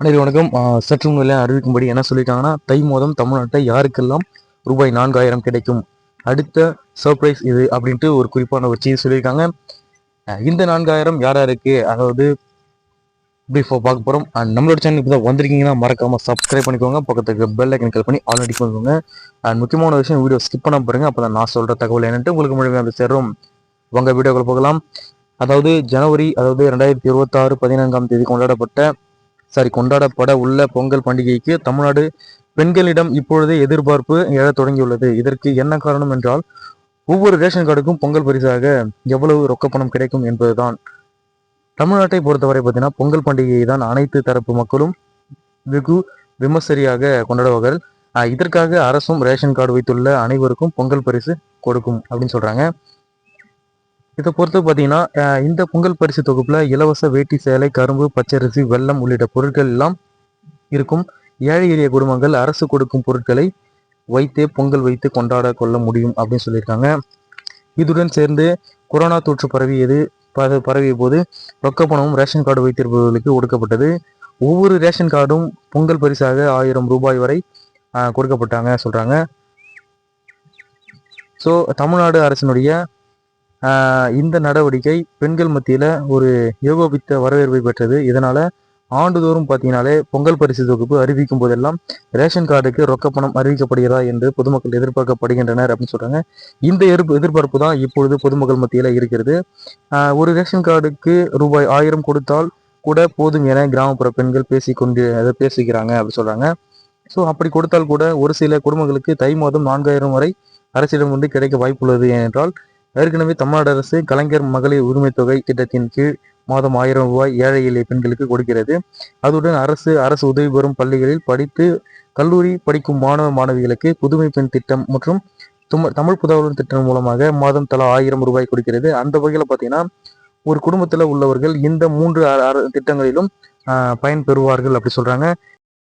அனைவரும் வணக்கம். சற்று முன்னிலை அறிவிக்கும்படி என்ன சொல்லியிருக்காங்கன்னா தை மாதம் தமிழ்நாட்டை யாருக்கெல்லாம் ரூபாய் நான்காயிரம் கிடைக்கும்? அடுத்த சர்ப்ரைஸ் இது அப்படின்ட்டு ஒரு குறிப்பான ஒரு செய்தி சொல்லியிருக்காங்க. இந்த நான்காயிரம் யார் யாருக்கு? அதாவது இப்போ பார்க்க போகிறோம் அண்ட் நம்மளோட சேனல் இப்போ தான் வந்திருக்கீங்கன்னா மறக்காமல் சப்ஸ்கிரைப் பண்ணிக்கோங்க. பக்கத்துக்கு பெல் ஐக்கன் கிளிக் பண்ணி ஆல்ரெடி பண்ணிக்கோங்க. அண்ட் முக்கியமான விஷயம் வீடியோ ஸ்கிப் பண்ண பாருங்க. அப்போ நான் சொல்கிற தகவல் என்னன்ட்டு உங்களுக்கு முழுமையாக வந்து சேரும். உங்கள் வீடியோக்கள் போகலாம். அதாவது ஜனவரி அதாவது ரெண்டாயிரத்தி இருபத்தாறு பதினான்காம் தேதி கொண்டாடப்பட்ட சாரி கொண்டாடப்பட உள்ள பொங்கல் பண்டிகைக்கு தமிழ்நாடு பெண்களிடம் இப்பொழுதே எதிர்பார்ப்பு எழத் தொடங்கியுள்ளது. இதற்கு என்ன காரணம் என்றால் ஒவ்வொரு ரேஷன் கார்டுக்கும் பொங்கல் பரிசாக எவ்வளவு ரொக்க பணம் கிடைக்கும் என்பதுதான். தமிழ்நாட்டை பொறுத்தவரை பார்த்தீங்கன்னா பொங்கல் பண்டிகையை தான் அனைத்து தரப்பு மக்களும் வெகு விமர்சரியாக கொண்டாடுவார்கள். இதற்காக அரசும் ரேஷன் கார்டு வைத்துள்ள அனைவருக்கும் பொங்கல் பரிசு கொடுக்கும் அப்படின்னு சொல்றாங்க. இதை பொறுத்து பார்த்தீங்கன்னா இந்த பொங்கல் பரிசு தொகுப்பில் இலவச வேட்டி சேலை கரும்பு பச்சரிசி வெல்லம் உள்ளிட்ட பொருட்கள் எல்லாம் இருக்கும். ஏழை எளிய குடும்பங்கள் அரசு கொடுக்கும் பொருட்களை வைத்தே பொங்கல் வைத்து கொண்டாட கொள்ள முடியும் அப்படின்னு சொல்லியிருக்காங்க. இதுடன் சேர்ந்து கொரோனா தொற்று பரவியது பர- பரவிய போது ரொக்க பணமும் ரேஷன் கார்டு வைத்திருப்பவர்களுக்கு ஒடுக்கப்பட்டது. ஒவ்வொரு ரேஷன் கார்டும் பொங்கல் பரிசாக ஆயிரம் ரூபாய் வரை கொடுக்கப்பட்டாங்க சொல்கிறாங்க ஸோ தமிழ்நாடு அரசினுடைய இந்த நடவடிக்கை பெண்கள் மத்தியில் ஒரு ஏகோபித்த வரவேற்பை பெற்றது. இதனால் ஆண்டுதோறும் பார்த்தீங்கனாலே பொங்கல் பரிசு தொகுப்பு அறிவிக்கும் போதெல்லாம் ரேஷன் கார்டுக்கு ரொக்க பணம் அறிவிக்கப்படுகிறதா என்று பொதுமக்கள் எதிர்பார்க்கப்படுகின்றனர் அப்படின்னு சொல்கிறாங்க இந்த எதிர்பார்ப்பு தான் இப்பொழுது பொதுமக்கள் மத்தியில் இருக்கிறது. ஆஹ் ஒரு ரேஷன் கார்டுக்கு ரூபாய் ஆயிரம் கொடுத்தால் கூட போதும் என கிராமப்புற பெண்கள் பேசிக்கொண்டு அதை பேசிக்கிறாங்க அப்படின்னு சொல்றாங்க. ஸோ அப்படி கொடுத்தால் கூட ஒரு சில குடும்பங்களுக்கு தை மாதம் நான்காயிரம் வரை அரசிடம் வந்து கிடைக்க வாய்ப்புள்ளது என்றால் ஏற்கனவே தமிழ்நாடு அரசு கலைஞர் மகளிர் உரிமை தொகை திட்டத்தின் கீழ் மாதம் ஆயிரம் ரூபாய் ஏழை எளிய பெண்களுக்கு கொடுக்கிறது. அதுடன் அரசு அரசு உதவி பெறும் பள்ளிகளில் படித்து கல்லூரி படிக்கும் மாணவ மாணவிகளுக்கு புதுமை பெண் திட்டம் மற்றும் தும- தமிழ் புதல்வன் திட்டம் மூலமாக மாதம் தலா ஆயிரம் ரூபாய் கொடுக்கிறது. அந்த வகையில் பார்த்தீங்கன்னா ஒரு குடும்பத்தில் உள்ளவர்கள் இந்த மூன்று திட்டங்களிலும் ஆஹ், பயன் பெறுவார்கள் அப்படி சொல்றாங்க.